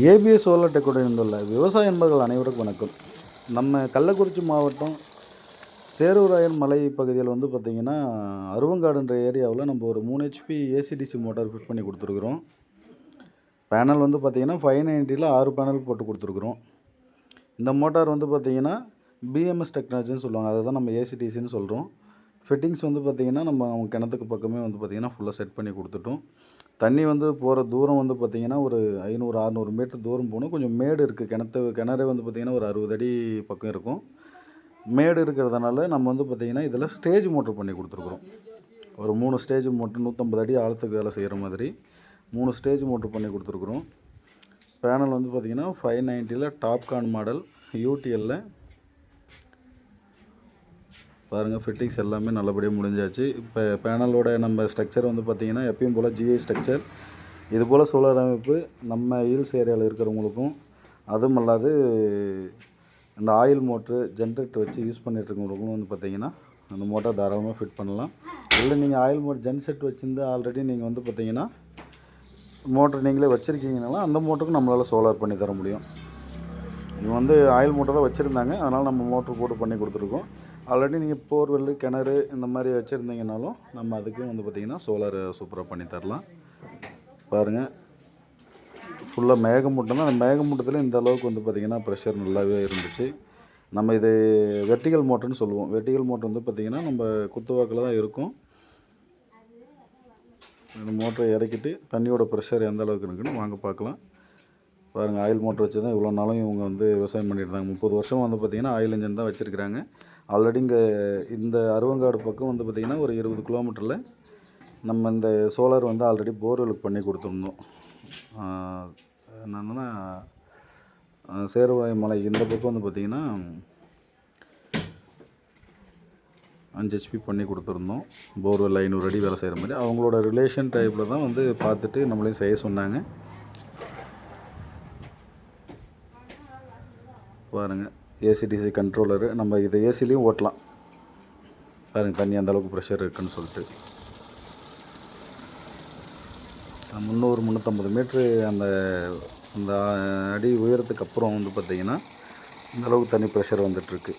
ABS solar டெக்குடன் இருந்துள்ள விவசாய நண்பர்கள் அனைவருக்கும் வணக்கம். நம்ம கள்ளக்குறிச்சி மாவட்டம் சேரூராயன் மலை பகுதியில் வந்து பார்த்திங்கன்னா அருவங்காடுன்ற ஏரியாவில் நம்ம ஒரு மூணு ஹெச்பி ஏசிடிசி மோட்டார் ஃபிட் பண்ணி கொடுத்துருக்குறோம். பேனல் வந்து பார்த்திங்கன்னா ஃபைவ் நைன்ட்டியில் ஆறு பேனல் போட்டு கொடுத்துருக்குறோம். இந்த மோட்டார் வந்து பார்த்திங்கன்னா பிஎம்எஸ் டெக்னாலஜின்னு சொல்லுவாங்க. அதை தான் நம்ம ஏசிடிசின்னு சொல்கிறோம் ஃபிட்டிங்ஸ் வந்து பார்த்திங்கன்னா நம்ம அவங்க கிணத்துக்கு பக்கமே வந்து பார்த்திங்கன்னா ஃபுல்லாக செட் பண்ணி கொடுத்துட்டோம். தண்ணி வந்து போகிற தூரம் வந்து பார்த்திங்கன்னா ஒரு ஐநூறு அறநூறு மீட்டர் தூரம் போகணும் கொஞ்சம் மேடு இருக்குது கிணத்து கிணறு வந்து பார்த்திங்கன்னா ஒரு அறுபது அடி பக்கம் இருக்கும். மேடு இருக்கிறதுனால நம்ம வந்து பார்த்திங்கன்னா இதில் ஸ்டேஜ் மோட்ரு பண்ணி கொடுத்துருக்குறோம். ஒரு மூணு ஸ்டேஜ் மோட்ரு நூற்றம்பது அடி ஆழத்துக்கு வேலை செய்கிற மாதிரி மூணு ஸ்டேஜ் மோட்ரு பண்ணி கொடுத்துருக்குறோம். பேனல் வந்து பார்த்திங்கன்னா ஃபைவ் நைன்ட்டியில் டாப்கான் மாடல் யூடிஎல்லில் பாருங்கள் ஃபிட்டிங்ஸ் எல்லாமே நல்லபடியாக முடிஞ்சாச்சு. இப்போ பேனலோட நம்ம ஸ்ட்ரக்சர் வந்து பார்த்திங்கன்னா எப்பயும் போல் ஜிஐ ஸ்ட்ரக்சர் இது போல் சோலார் அமைப்பு நம்ம ஹில்ஸ் ஏரியாவில் இருக்கிறவங்களுக்கும் அதுவும் அல்லாது இந்த ஆயில் மோட்ரு ஜென்ரேட்டர் வச்சு யூஸ் பண்ணிட்டு இருக்கவங்களுக்கும் வந்து பார்த்திங்கன்னா அந்த மோட்டார் தாராளமாக ஃபிட் பண்ணலாம். இல்லை நீங்கள் ஆயில் மோட்ரு ஜென் செட் வச்சுருந்து ஆல்ரெடி நீங்கள் வந்து பார்த்திங்கன்னா மோட்ரு நீங்களே வச்சுருக்கீங்கனாலும் அந்த மோட்டருக்கு நம்மளால் சோலார் பண்ணி தர முடியும். இவங்க வந்து ஆயில் மோட்டர் தான் வச்சுருந்தாங்க. அதனால் நம்ம மோட்ரு போட்டு பண்ணி கொடுத்துருக்கோம். ஆல்ரெடி நீங்கள் போர்வெல் கிணறு இந்த மாதிரி வச்சுருந்தீங்கனாலும் நம்ம அதுக்கும் வந்து பார்த்திங்கன்னா சோலார் சூப்பராக பண்ணி தரலாம். பாருங்கள் ஃபுல்லாக மேகமூட்டம் தான். அந்த மேகமூட்டத்தில் இந்த அளவுக்கு வந்து பார்த்திங்கன்னா ப்ரெஷர் நல்லாவே இருந்துச்சு. நம்ம இது வெர்டிகல் மோட்டர்னு சொல்லுவோம். வெர்டிகல் மோட்டர் வந்து பார்த்திங்கன்னா நம்ம குத்துவாக்கில் தான் இருக்கும். இந்த மோட்டரை இறக்கிட்டு தண்ணியோட ப்ரெஷர் எந்த அளவுக்கு இருக்குன்னு வாங்க பார்க்கலாம் பாருங்கள் ஆயில் மோட்டர் வச்சு தான் இவ்வளோ நாளும் இவங்க வந்து விவசாயம் பண்ணிட்டு இருந்தாங்க முப்பது வருஷம் வந்து பார்த்திங்கன்னா ஆயில் இன்ஜின் தான் வச்சுருக்கிறாங்க. ஆல்ரெடி இங்கே இந்த அருவங்காடு பக்கம் வந்து பார்த்திங்கன்னா ஒரு இருபது கிலோமீட்டரில் நம்ம இந்த சோலார் வந்து ஆல்ரெடி போர்வெலுக்கு பண்ணி கொடுத்துருந்தோம். என்னென்னா சேருவாய் மலை இந்த பக்கம் வந்து பார்த்திங்கன்னா அஞ்சு ஹெச்பி பண்ணி கொடுத்துருந்தோம். போர்வெல் ஐநூறு அடி வேலை செய்கிற மாதிரி. அவங்களோட ரிலேஷன் டைப்பில் தான் வந்து பார்த்துட்டு நம்மளையும் செய்ய சொன்னாங்க. பாருங்கள் ஏசிடிசி கண்ட்ரோலரு நம்ம இதை ஏசிலையும் ஓட்டலாம். பாருங்கள் தண்ணி அந்தளவுக்கு ப்ரெஷர் இருக்குன்னு சொல்லிட்டு. முந்நூறு முந்நூற்றம்பது மீட்ரு அந்த அந்த அடி உயரத்துக்கு அப்புறம் வந்து பார்த்திங்கன்னா இந்த அளவுக்கு தண்ணி ப்ரெஷர் வந்துட்டுருக்கு